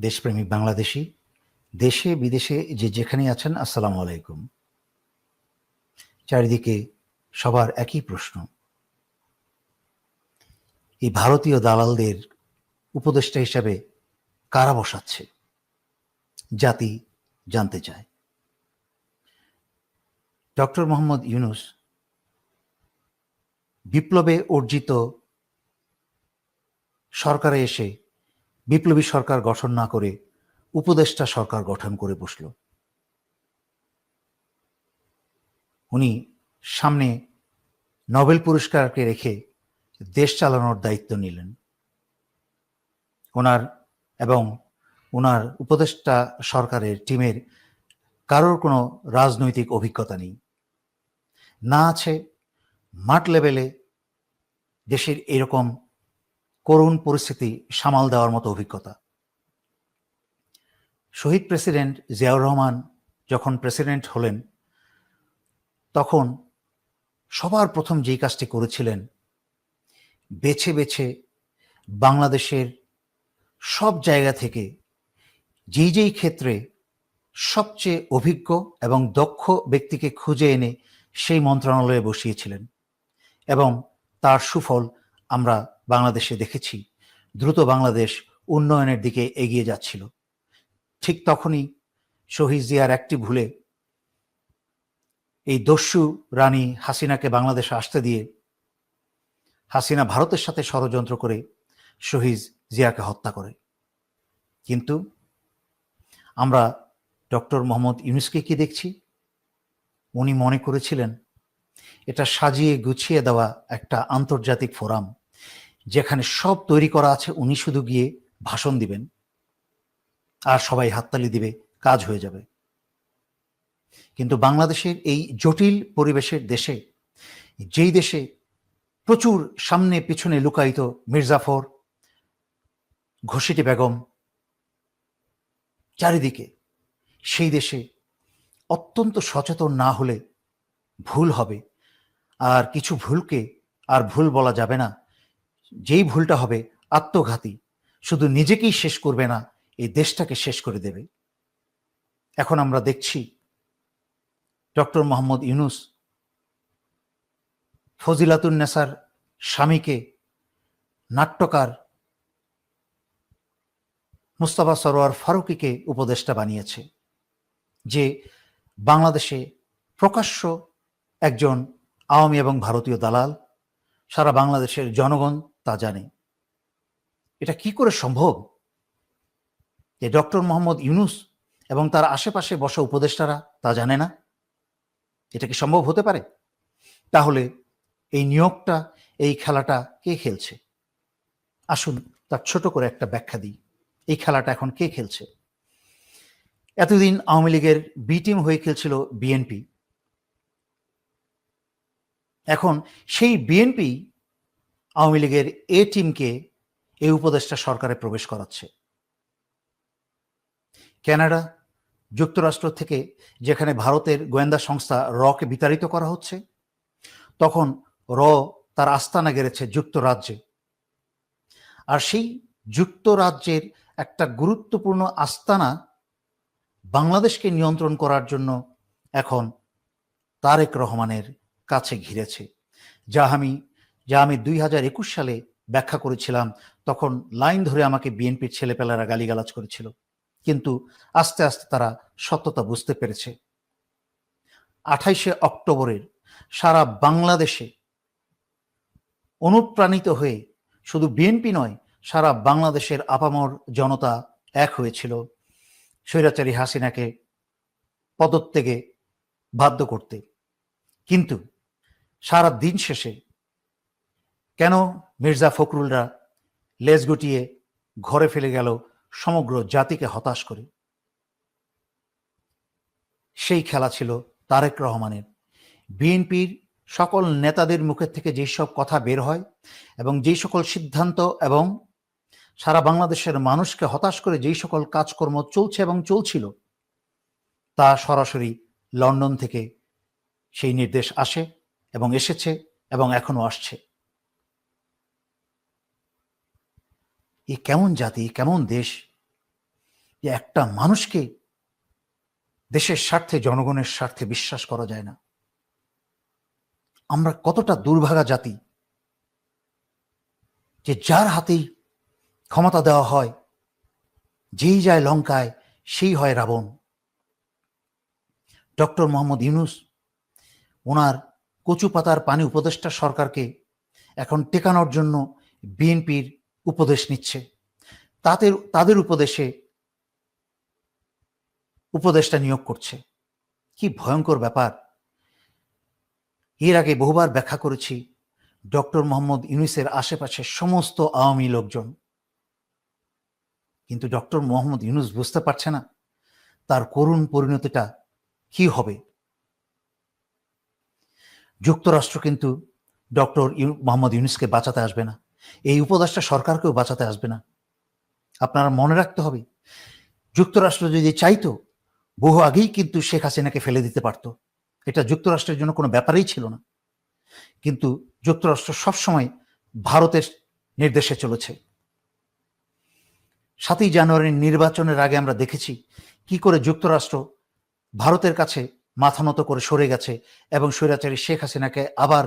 দেশপ্রেমিক বাংলাদেশি, দেশে, বিদেশে যে যেখানে আছেন, আসসালামু আলাইকুম। চারিদিকে সবার একই প্রশ্ন। এই ভারতীয় দালালদের উপদেষ্টা হিসাবে কারা বসাচ্ছে? জাতি জানতে চায়। ডক্টর মোহাম্মদ ইউনুস বিপ্লবে অর্জিত সরকারে এসে বিপ্লবী সরকার গঠন না করে উপদেষ্টা সরকার গঠন করে বসল। উনি সামনে নোবেল পুরস্কারকে রেখে দেশ চালানোর দায়িত্ব নিলেন। ওনার এবং ওনার উপদেষ্টা সরকারের টিমের কারোর কোনো রাজনৈতিক অভিজ্ঞতা নেই। না আছে মাঠ লেভেলে দেশের এরকম করুণ পরিস্থিতি সামাল দেওয়ার মতো অভিজ্ঞতা। শহীদ প্রেসিডেন্ট জিয়াউর রহমান যখন প্রেসিডেন্ট হলেন, তখন সবার প্রথম যেই কাজটি করেছিলেন, বেছে বেছে বাংলাদেশের সব জায়গা থেকে যেই যেই ক্ষেত্রে সবচেয়ে অভিজ্ঞ এবং দক্ষ ব্যক্তিকে খুঁজে এনে সেই মন্ত্রণালয়ে বসিয়েছিলেন এবং তার সুফল আমরা বাংলাদেশে দেখেছি, দ্রুত বাংলাদেশ উন্নয়নের দিকে এগিয়ে যাচ্ছিল। ঠিক তখনই শহীদ জিয়ার একটি ভুলে এই দস্যু রানী হাসিনাকে বাংলাদেশে আসতে দিয়ে হাসিনা ভারতের সাথে ষড়যন্ত্র করে শহীদ জিয়াকে হত্যা করে। কিন্তু আমরা ডক্টর মোহাম্মদ ইউনুসকে কি দেখছি? উনি মনে করেছিলেন এটা সাজিয়ে গুছিয়ে দেওয়া একটা আন্তর্জাতিক ফোরাম, যেখানে সব তৈরি করা আছে, উনি শুধু গিয়ে ভাষণ দিবেন। আর সবাই হাততালি দিবে, কাজ হয়ে যাবে। কিন্তু বাংলাদেশের এই জটিল পরিবেশের দেশে, যেই দেশে প্রচুর সামনে পিছনে লুকায়িত মির্জাফর ঘষিটি বেগম, চারিদিকে, সেই দেশে অত্যন্ত সচেতন না হলে ভুল হবে। আর কিছু ভুলকে আর ভুল বলা যাবে না। যেই ভুলটা হবে, আত্মঘাতী। শুধু নিজেকেই শেষ করবে না, এই দেশটাকে শেষ করে দেবে। এখন আমরা দেখছি ডক্টর মোহাম্মদ ইউনুস ফজিলাতুন্নেসার স্বামীকে নাট্যকার মুস্তাফা সরোয়ার ফারুকিকে উপদেষ্টা বানিয়েছে, যে বাংলাদেশে প্রকাশ্য একজন আওয়ামী এবং ভারতীয় দালাল, সারা বাংলাদেশের জনগণ তা জানে। এটা কি করে সম্ভব? যে ডক্টর মোহাম্মদ ইউনুস এবং তার আশেপাশে বসা উপদেষ্টারা তা জানে না? এটা কি সম্ভব হতে পারে? তাহলে এই নিয়োগটা, এই খেলাটা কে খেলছে? আসুন তার ছোট করে একটা ব্যাখ্যা দিই। এই খেলাটা এখন কে খেলছে? এতদিন আওয়ামী লীগের বি টিম হয়ে খেলছিল বিএনপি। এখন সেই বিএনপি আওয়ামী লীগের এ টিমকে এই উপদেষ্টা সরকারে প্রবেশ করাচ্ছে। কানাডা যুক্তরাষ্ট্র থেকে যেখানে ভারতের গোয়েন্দা সংস্থা রকে বিতাড়িত করা হচ্ছে, তখন র তার আস্তানা গেড়েছে যুক্তরাজ্যে। আর সেই যুক্তরাজ্যের একটা গুরুত্বপূর্ণ আস্তানা বাংলাদেশকে নিয়ন্ত্রণ করার জন্য এখন তারেক রহমানের কাছে ঘিরেছে। যা আমি যা আমি দুই হাজার একুশ সালে ব্যাখ্যা করেছিলাম, তখন লাইন ধরে আমাকে বিএনপির ছেলেপেলারা গালিগালাজ করেছিল। কিন্তু আস্তে আস্তে তারা সত্যতা বুঝতে পেরেছে। আঠাইশে অক্টোবরের সারা বাংলাদেশে অনুপ্রাণিত হয়ে শুধু বিএনপি নয়, সারা বাংলাদেশের আপামর জনতা এক হয়েছিল। স্বৈরাচারী হাসিনাকে পদত্যাগে বাধ্য করতে। কিন্তু সারা দিন শেষে। কেন মির্জা ফখরুলরা লেজ গুটিয়ে ঘরে ফেলে গেল সমগ্র জাতিকে হতাশ করে? সেই খেলা ছিল তারেক রহমানের। বিএনপির সকল নেতাদের মুখের থেকে যেসব কথা বের হয় এবং যেই সকল সিদ্ধান্ত এবং সারা বাংলাদেশের মানুষকে হতাশ করে যেই সকল কাজকর্ম চলছে এবং চলছিল, তা সরাসরি লন্ডন থেকে সেই নির্দেশ আসে। এবং এসেছে এবং এখনও আসছে। এ কেমন জাতি কেমন দেশ? যে একটা মানুষকে দেশের স্বার্থে, জনগণের স্বার্থে বিশ্বাস করা যায় না। আমরা কতটা দুর্ভাগা জাতি যে যার হাতেই ক্ষমতা দেওয়া হয়, যেই যায় লঙ্কায়, সেই হয় রাবণ। ডক্টর মোহাম্মদ ইউনুস, ওনার কচু পাতার পানি উপদেষ্টা সরকারকে এখন টেকানোর জন্য বিএনপির উপদেশ নিচ্ছে। তাদের তাদের উপদেশে উপদেষ্টা নিয়োগ করছে। কি ভয়ঙ্কর ব্যাপার। এর আগে বহুবার ব্যাখ্যা করেছি, ডক্টর মোহাম্মদ ইউনুসের আশেপাশে সমস্ত আওয়ামী লোকজন। কিন্তু ডক্টর মোহাম্মদ ইউনুস বুঝতে পারছে না তার করুণ পরিণতিটা কি হবে। যুক্তরাষ্ট্র কিন্তু ডক্টর মোহাম্মদ ইউনুসকে বাঁচাতে আসবে না। এই উপদেষ্টা সরকারকেও বাঁচাতে আসবে না। আপনারা মনে রাখতে হবে, যুক্তরাষ্ট্র যদি চাইতো, বহু আগেই কিন্তু শেখ হাসিনাকে ফেলে দিতে পারত। এটা যুক্তরাষ্ট্রের জন্য কোনো ব্যাপারই ছিল না। কিন্তু যুক্তরাষ্ট্র সবসময় ভারতের নির্দেশে চলেছে। সাতই জানুয়ারির নির্বাচনের আগে আমরা দেখেছি, কি করে যুক্তরাষ্ট্র ভারতের কাছে মাথা নত করে সরে গেছে এবং স্বৈরাচারী শেখ হাসিনাকে আবার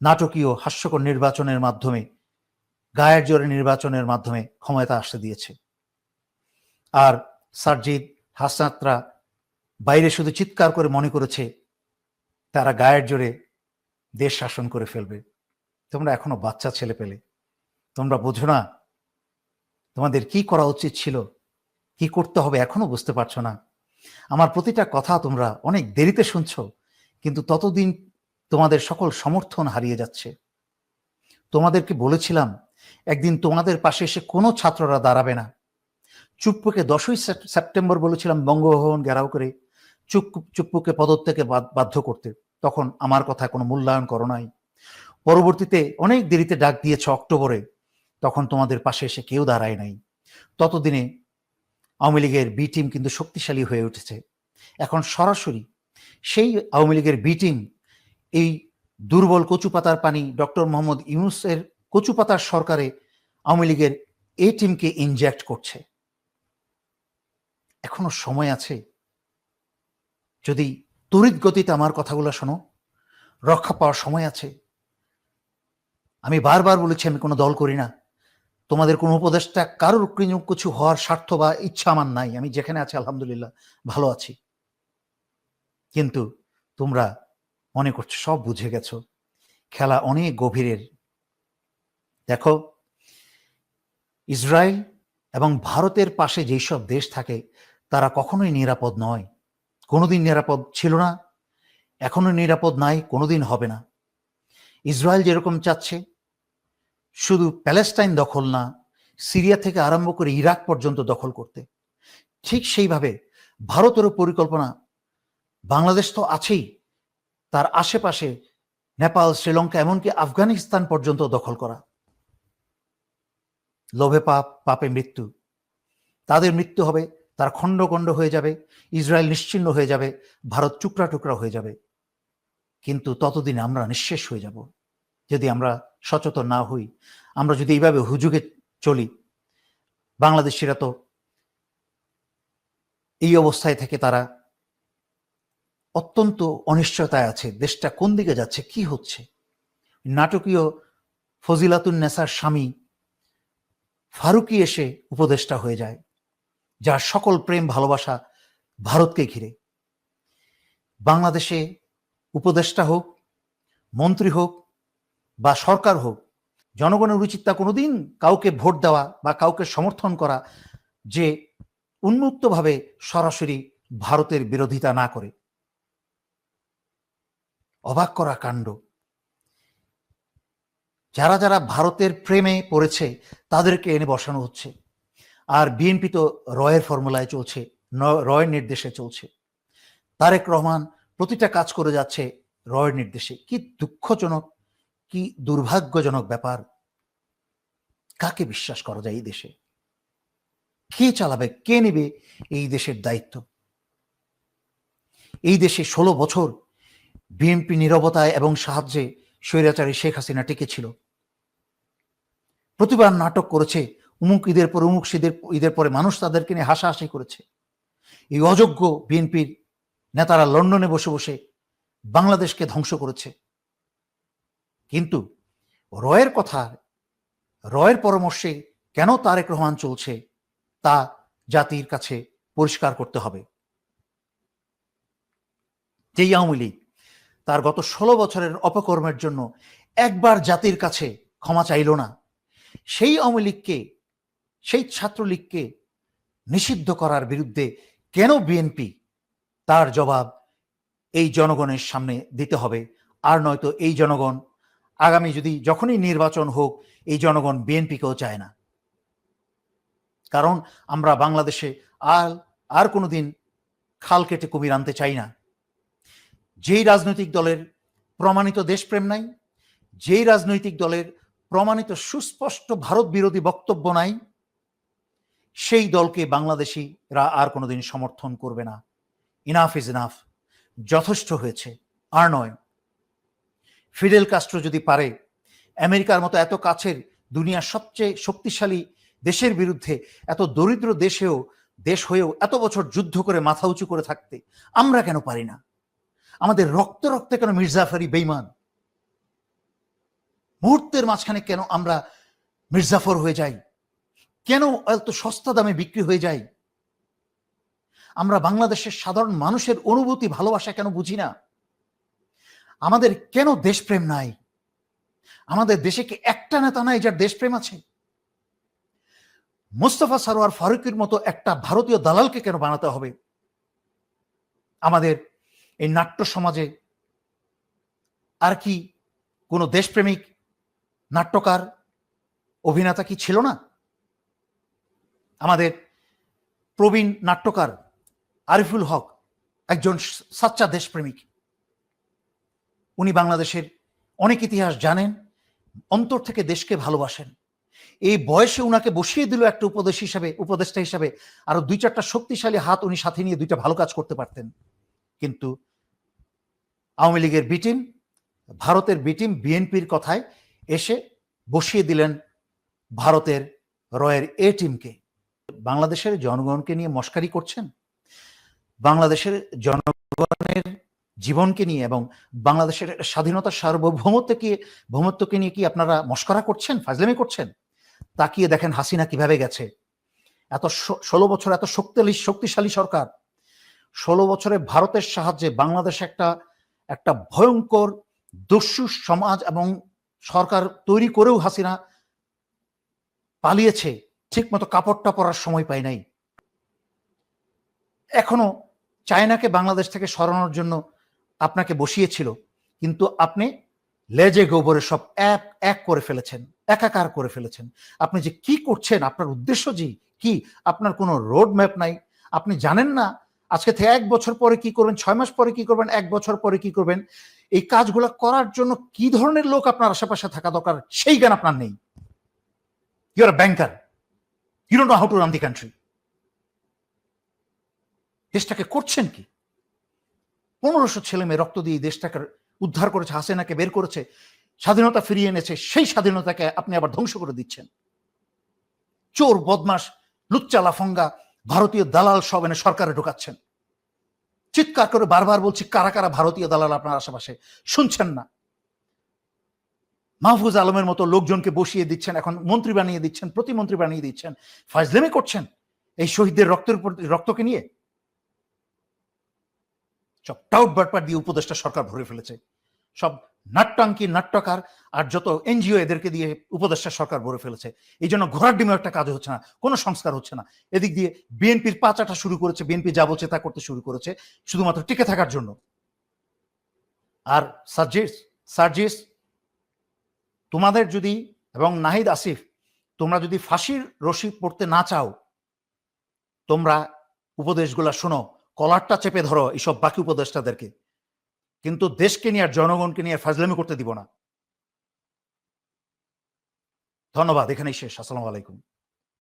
নাটকীয় হাস্যকর নির্বাচনের মাধ্যমে, গায়ের জোরে নির্বাচনের মাধ্যমে ক্ষমতা আসতে দিয়েছে। আর সারজিৎ হাসনাতরা বাইরে শুধু চিৎকার করে মনে করেছে, তারা গায়ের জোরে দেশ শাসন করে ফেলবে। তোমরা এখনও বাচ্চা ছেলে পেলে। তোমরা বোঝো না তোমাদের কি করা উচিত ছিল, কি করতে হবে এখনও বুঝতে পারছ না। আমার প্রতিটা কথা তোমরা অনেক দেরিতে শুনছ, কিন্তু ততদিন তোমাদের সকল সমর্থন হারিয়ে যাচ্ছে। তোমাদেরকে বলেছিলাম, একদিন তোমাদের পাশে এসে কোনো ছাত্ররা দাঁড়াবে না। চুপ্পুকে দশই সেপ্টেম্বর বলেছিলাম, বঙ্গভবন ঘেরাও করে চুপ, চুপ্পুকে পদত্যাগে বাধ্য করতে। তখন আমার কথা কোনো মূল্যায়ন করো নাই। পরবর্তীতে অনেক দেরিতে ডাক দিয়েছ অক্টোবরে, তখন তোমাদের পাশে এসে কেউ দাঁড়ায় নাই। ততদিনে আওয়ামী লীগের বি টিম কিন্তু শক্তিশালী হয়ে উঠেছে। এখন সরাসরি সেই আওয়ামী লীগের বি টিম এই দুর্বল কচুপাতার পানি ডক্টর মোহাম্মদ ইউনুসের কচুপাতার সরকারে আওয়ামী লীগের এ টিমকে ইনজেক্ট করছে। এখনও সময় আছে। যদি তড়িৎ গতিতে আমার কথাগুলো শোনো, রক্ষা পাওয়ার সময় আছে। আমি বারবার বলেছি আমি কোনো দল করি না। তোমাদের কোনো উপদেশটা কারোর কিছু হওয়ার স্বার্থ বা ইচ্ছা আমার নাই। আমি যেখানে আছি, আলহামদুলিল্লাহ, ভালো আছি। কিন্তু তোমরা মনে করছ, সব বুঝে গেছো, খেলা অনেক গভীরের। দেখো, ইসরায়েল এবং ভারতের পাশে যেসব দেশ থাকে, তারা কখনোই নিরাপদ নয়। কোনোদিন নিরাপদ ছিল না, এখনও নিরাপদ নাই, কোনোদিন হবে না। ইসরায়েল যেরকম চাচ্ছে শুধু প্যালেস্টাইন দখল না, সিরিয়া থেকে আরম্ভ করে ইরাক পর্যন্ত দখল করতে। ঠিক সেইভাবে ভারতেরও পরিকল্পনা, বাংলাদেশ তো আছেই, তার আশেপাশে নেপাল, শ্রীলঙ্কা, এমনকি আফগানিস্তান পর্যন্ত দখল করা। লোভে পাপ, পাপে মৃত্যু। তাদের মৃত্যু হবে, তার খণ্ড খণ্ড হয়ে যাবে, ইসরায়েল নিশ্চিন্ন হয়ে যাবে, ভারত টুকরা টুকরা হয়ে যাবে। কিন্তু ততদিনে আমরা নিঃশেষ হয়ে যাব। যদি আমরা সচেতন না হই। আমরা যদি এইভাবে হুজুগে চলি, বাংলাদেশিরা তো এই অবস্থায় থেকে তারা অত্যন্ত অনিশ্চয়তায় আছে, দেশটা কোন দিকে যাচ্ছে, কি হচ্ছে? নাটকীয় ফজিলাতুন নেসার স্বামী ফারুকি এসে উপদেষ্টা হয়ে যায়, যার সকল প্রেম ভালোবাসা ভারতকে ঘিরে। বাংলাদেশে উপদেষ্টা হোক, মন্ত্রী হোক বা সরকার হোক, জনগণের উচিত তা কোনোদিন কাউকে ভোট দেওয়া বা কাউকে সমর্থন করা যে উন্মুক্তভাবে সরাসরি ভারতের বিরোধিতা না করে। অবাক করা কাণ্ড। যারা যারা ভারতের প্রেমে পড়েছে, তাদেরকে এনে বসানো হচ্ছে। আর বিএনপি তো রয়ের ফর্মুলায় চলছে রয়ের নির্দেশে চলছে। তারেক রহমান প্রতিটা কাজ করে যাচ্ছে রয়ের নির্দেশে। কি দুঃখজনক কি দুর্ভাগ্যজনক ব্যাপার? কাকে বিশ্বাস করা যায় এই দেশে? কে চালাবে? কে নেবে এই দেশের দায়িত্ব? এই দেশে ষোলো বছর বিএনপি নিরবতায় এবং সাহায্যে স্বৈরাচারী শেখ হাসিনা টিকেছিল প্রতিবার নাটক করেছে, উমুক ঈদের পর উমুক ঈদের ঈদের পরে মানুষ তাদেরকে নিয়ে হাসাহাসি করেছে। এই অযোগ্য বিএনপির নেতারা লন্ডনে বসে বসে বাংলাদেশকে ধ্বংস করেছে। কিন্তু রয়ের কথা, রয়ের পরামর্শে কেন তারেক রহমান চলছে তা জাতির কাছে পরিষ্কার করতে হবে। যেই আওয়ামী লীগ তার গত ষোলো বছরের অপকর্মের জন্য একবার জাতির কাছে ক্ষমা চাইল না, সেই আওয়ামী লীগকে, সেই ছাত্রলীগকে নিষিদ্ধ করার বিরুদ্ধে কেন বিএনপি তার জবাব এই জনগণের সামনে দিতে হবে? আর নয়তো এই জনগণ আগামী যদি যখনই নির্বাচন হোক, এই জনগণ বিএনপিকেও চায় না। কারণ আমরা বাংলাদেশে আর আর কোনোদিন খাল কেটে কুমির আনতে চাই না। যেই রাজনৈতিক দলের প্রমাণিত দেশপ্রেম নাই, যেই রাজনৈতিক দলের প্রমাণিত সুস্পষ্ট ভারত বিরোধী বক্তব্য নাই, সেই দলকে বাংলাদেশিরা আর কোনোদিন সমর্থন করবে না। Enough is enough. যথেষ্ট হয়েছে। আর নয় ফিডেল কাস্ট্রো যদি পারে, আমেরিকার মতো এত কাছের দুনিয়ার সবচেয়ে শক্তিশালী দেশের বিরুদ্ধে, এত দরিদ্র দেশেও, দেশ হয়েও এত বছর যুদ্ধ করে মাথা উঁচু করে থাকতে আমরা কেন পারি না? আমাদের রক্ত রক্তে কেন মির্জাফারি বেইমান মুহূর্তের মাঝখানে কেন আমরা মির্জাফর হয়ে যাই? কেন এত সস্তা দামে বিক্রি হয়ে যায় আমরা বাংলাদেশের সাধারণ মানুষের অনুভূতি, ভালোবাসা কেন বুঝি না? আমাদের কেন দেশপ্রেম নাই? আমাদের দেশে কি একটা নেতা নাই যার দেশপ্রেম আছে? মোস্তফা সারোয়ার ফারুকের মতো একটা ভারতীয় দালালকে কেন বানাতে হবে? আমাদের এই নাট্য সমাজে আর কি কোনো দেশপ্রেমিক নাট্যকার, অভিনেতা কি ছিল না? আমাদের প্রবীণ নাট্যকার আরিফুল হক একজন সাচ্চা দেশপ্রেমিক। উনি বাংলাদেশের অনেক ইতিহাস জানেন, অন্তর থেকে দেশকে ভালোবাসেন। এই বয়সে উনাকে বসিয়ে দিল একটা উপদেশ হিসাবে, উপদেষ্টা হিসাবে আরও দুই চারটা শক্তিশালী হাত উনি সাথে নিয়ে দুইটা ভালো কাজ করতে পারতেন। কিন্তু আওয়ামী লীগের বিটিম ভারতের বিটিম বিএনপির কথায় এসে বসিয়ে দিলেন ভারতের রয়ের এ টিমকে। বাংলাদেশের জনগণকে নিয়ে মস্কারি করছেন। বাংলাদেশের জনগণের জীবনকে নিয়ে এবং বাংলাদেশের স্বাধীনতা সার্বভৌমত্বকে, ভৌমত্বকে নিয়ে কি আপনারা মস্করা করছেন, ফাজলামি করছেন? তাকিয়ে দেখেন হাসিনা কীভাবে গেছে। এত ষোলো বছর এত শক্তিশালী শক্তিশালী সরকার। ষোলো বছরে ভারতের সাহায্যে বাংলাদেশ একটা একটা ভয়ঙ্কর, দস্যু সমাজ এবং সরকার তৈরি করেও হাসিনা পালিয়েছে ঠিক মতো কাপড়টা পরার সময় পাই নাই। এখনও চায়নাকে বাংলাদেশ থেকে সরানোর জন্য আপনাকে বসিয়েছিল, কিন্তু আপনি লেজে গোবরে সব এক এক করে ফেলেছেন, একাকার করে ফেলেছেন। আপনি যে কি করছেন, আপনার উদ্দেশ্য যে কি, আপনার কোনো রোড ম্যাপ নাই। আপনি জানেন না, আজকে থেকে এক বছর পরে কি করবেন, ছয় মাস পরে কি করবেন, এক বছর পরে কি করবেন। এই কাজগুলো করার জন্য কি ধরনের লোক আপনার আশেপাশে থাকা দরকার, সেই জ্ঞান আপনার নেই। Your banker you don't know how to run the country দেশটাকে করছেন কি? পনেরোশো ছেলে মেয়ে রক্ত দিয়ে দেশটাকে উদ্ধার করেছে, হাসেনাকে বের করেছে, স্বাধীনতা ফিরিয়ে এনেছে, সেই স্বাধীনতাকে আপনি আবার ধ্বংস করে দিচ্ছেন। চোর বদমাস লুচ্চা লাফঙ্গা ভারতীয় দালাল সব এনে সরকারে ঢোকাচ্ছেন। চিৎকার করে বারবার বলছি, কারা কারা ভারতীয় দালাল আপনার আশেপাশে? শুনছেন না। মাহফুজ আলমের মতো লোকজনকে বসিয়ে দিচ্ছেন, এখন মন্ত্রী বানিয়ে দিচ্ছেন, প্রতিমন্ত্রী বানিয়ে দিচ্ছেন ফাজলেমি করছেন। এই শহীদদের রক্তের রক্তকে নিয়ে সব টাউট বাটপাট দিয়ে উপদেষ্টা সরকার ভরে ফেলেছে। সব নাট্যাঙ্কি, নাট্যকার আর যত এনজিও এদেরকে দিয়ে উপদেষ্টা সরকার ভরে ফেলেছে। এই জন্য ঘোরার ডিমে একটা কাজ হচ্ছে না, কোনো সংস্কার হচ্ছে না। এদিক দিয়ে বিএনপির পাচাটা শুরু করেছে, বিএনপি যা বলছে তা করতে শুরু করেছে, শুধুমাত্র টিকে থাকার জন্য। আর সার্জিস সার্জিস তোমাদের যদি এবং নাহিদ আসিফ, তোমরা যদি ফাঁসির রশি পড়তে না চাও, তোমরা উপদেশগুলা শোনো। কলারটা চেপে ধরো এইসব বাকি উপদেষ্টাদেরকে। কিন্তু দেশকে নিয়ে আর জনগণকে নিয়ে ফাজলামি করতে দিব না। ধন্যবাদ, এখানেই শেষ। আসসালামু আলাইকুম।